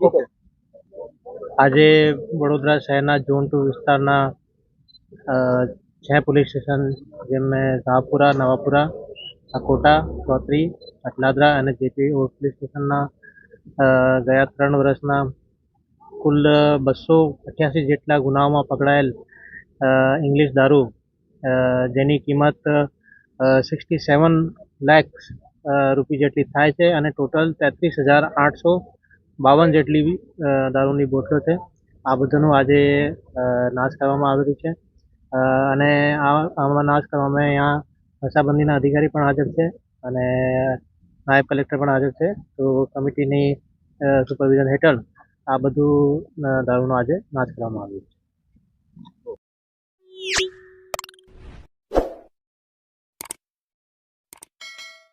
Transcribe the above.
આજે વડોદરા શહેરના zone two વિસ્તારના છ પોલીસ સ્ટેશન, જેમાં શાહપુરા નવાપુરા અકોટા ચોત્રી, અટલાદરા અને જેપી પોલીસ સ્ટેશનના ગયા ત્રણ વર્ષના કુલ બસો અઠ્યાસી જેટલા ગુનાઓમાં પકડાયેલ ઇંગ્લિશ દારૂ જેની કિંમત સિક્સટી સેવન લેખ રૂપી જેટલી થાય છે અને ટોટલ તેત્રીસ હજાર આઠસો બાવન જેટલી દારૂની બોટલો છે. આ બધાનું આજે નાશ કરવામાં આવેલું છે. અને આમાં નાશ કરવામાં અહીંયા નશાબંધીના અધિકારી પણ હાજર છે અને નાયબ કલેક્ટર પણ હાજર છે. તો કમિટીની સુપરવિઝન હેઠળ આ બધું દારૂનો આજે નાશ કરવામાં આવ્યો છે.